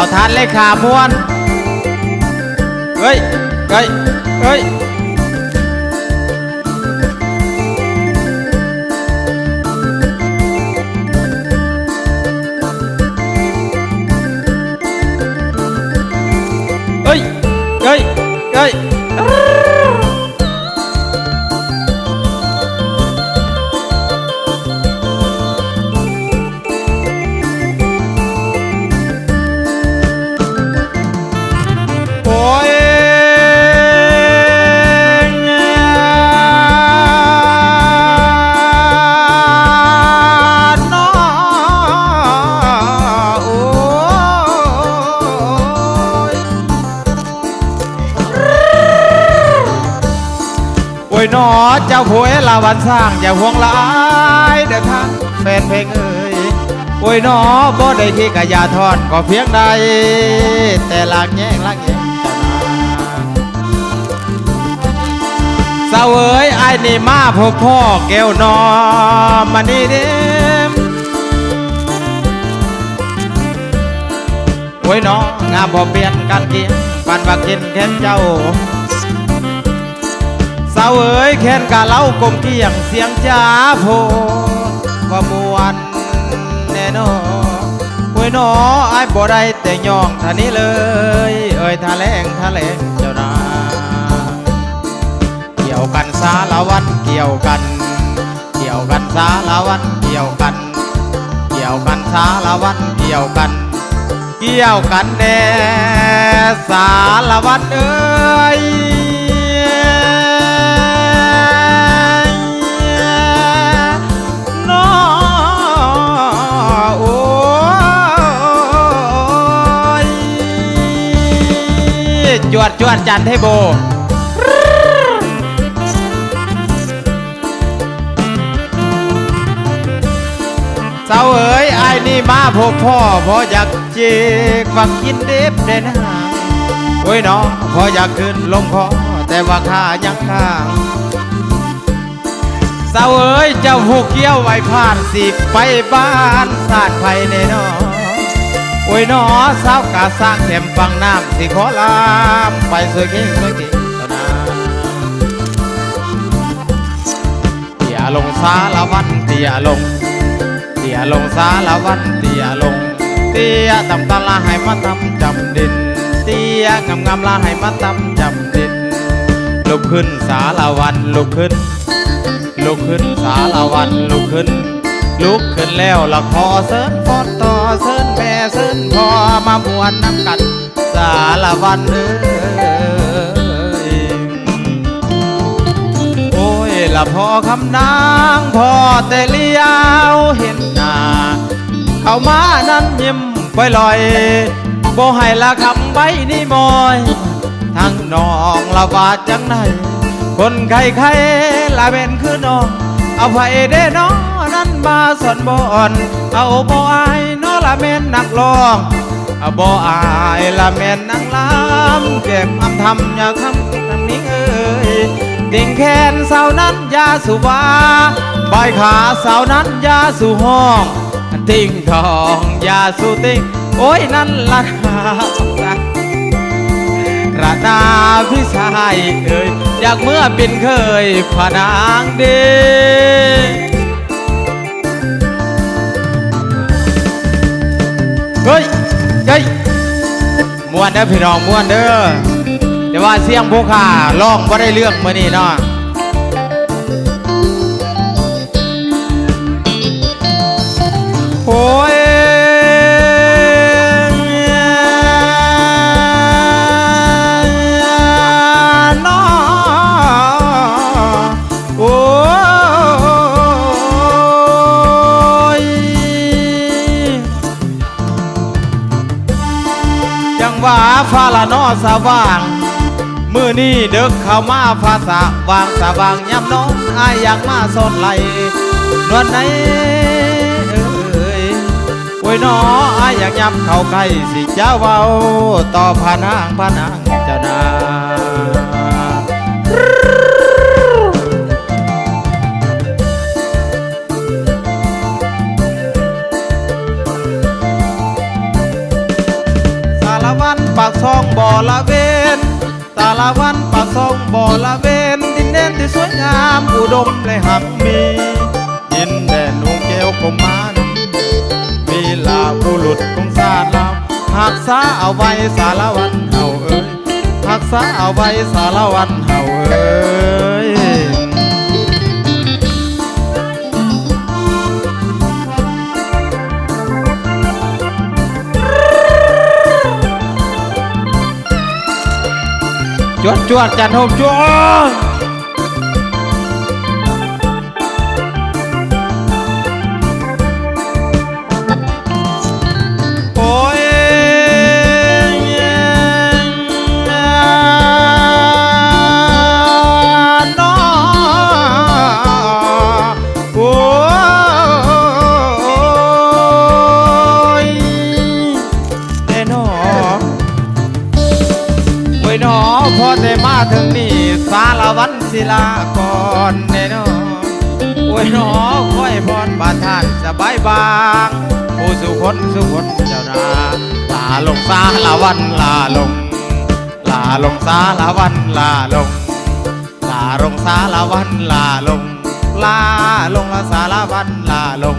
เอาทานเลยขามวน เฮ้ย เฮ้ย เฮ้ย ยหนอเจ้าหวยลาวันสร้างอย่าห่วงหลายเดี๋ยวทางแฟนเพลงเอ่ยโอ้ยหนอบ่ได้ที่กะยาทอนก็เพียงใด แต่ลากแย่งลากแย่งเจ้าสาวเอ๋ยไอ้นี่มาพบพ่อแก้วนอมานี่เด้มโอ้ยหนองามพอเปลี่ยนกันเกียงปันว่ากินแค่เจ้าาวเอ๋ยแค้นกะเล้ากลมเกี่ยงเสียงจ้าโพว่ามวนแน่นอนโอ้ยนอไอ้บ่ได้แต่ย่องท่านี้เลย เอ้ยทาแรงทาแรงเจ้านาเกี่ยวกันสารวันเกี่ยวกัน เกี่ยวกันสารวันเกี่ยวกัน เกี่ยวกันสารวันเกี่ยวกันเกี่ยวกันแน่สารวัตรเอ้ย จวดจวดจันเทโบ เสาเอ๋ยไอ้นี่มาพบพ่อพออยากเจกฟังกินเด็บเด่นหาโอ้ยน้องพออยากขึ้นลงคอแต่ว่าข้ายังข้างสาเอ๋ยเจ้าผูกเกี้ยวไว้ผ่านสิไปบ้านสาดไผ่เนนอโอ้ยน้อสาวกาสร้างแถมฟังน้ำสิขอลามไปสวยเก่งสวยเก่งามเตียลงสารวันเตียลงเตียลงสารวันเตียลงเตียตำตาลาให้มาตำจำดินเตียงามงามลาให้มาตำจำดินลุกขึ้นสารวันลุกขึ้นลุกขึ้นสารวันลุกขึ้น ลุกขึ้นแล้วละขอเสิร์นฟอนต่อเสิร์นแม่เสิร์นพอมามวนน้ำกันสารวันเอ้ยโอ้ยละพอคำนางพอแต่เลี้ยวเห็นหน้าเข้ามานั้นยิ้มปล่อยลอยบ่ให้ละคำใบนี่มอยทั้งน้องละบาดจังไหนคนใครใครละเป็นคือน้องเอาไผเด้น้อง นั้นมาสอนบอน เอาบ่อายน้อละเม่นนักร้องเอาบ่อายละแม่นนางลำเก็บอำทำอย่าคำทางนี้เอ้ยติ่งแขนสาวนั้นยาสุวาบอยขาสาวนั้นยาสู่ห้องติ่งทองยาสู่ติ่งโอ้ยนั่นละรับระดาพี่ชายเอ่ยอยากเมื่อเป็นเคยผานางเด เฮ้ยเฮ้ยมวนเด้อพี่น้องมวนเด้อแต่ว่าเสียงพวกขาร้องว่าได้เรื่องมื้อนี้เนาะโอ้ย ว่าฟ้าละนอสว่าง มือนี้เด็กเข้ามาภาษาวางสว่างยำน้องอายอยากมาสอนไหลนวลไหนเอ้ยโอ้ยนออายอยากยับเข้าใกล้สิเจ้าเว้าต่อผานางผานางเจ้านาง วันปาซองบ่อละเวนดินแดนที่สวยงามอุดมและหักมีดินแดนหนูแก้วกมานมีลาบุรุษของศาติเราหักษาเอาไว้สารวันเฮาเอ้ยหักษาเอาไว้สารวันเฮาเอ้ย จวดจวดจันทมจวด ลากรแน่นอโอ้ยหนอคอยพรบานท่านสบายบางผู้สุคนสุคนเจ้านาลาลงสารวันลาลง ลาลงสารวันลาลง ลาลงสารวันลาลง ลาลงละสารวันลาลง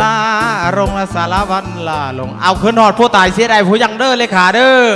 ลาลงละสารวันลาลง เอาขึ้นนอดผู้ตายเสียดายผู้ยังเด้อเลยขาเด้อ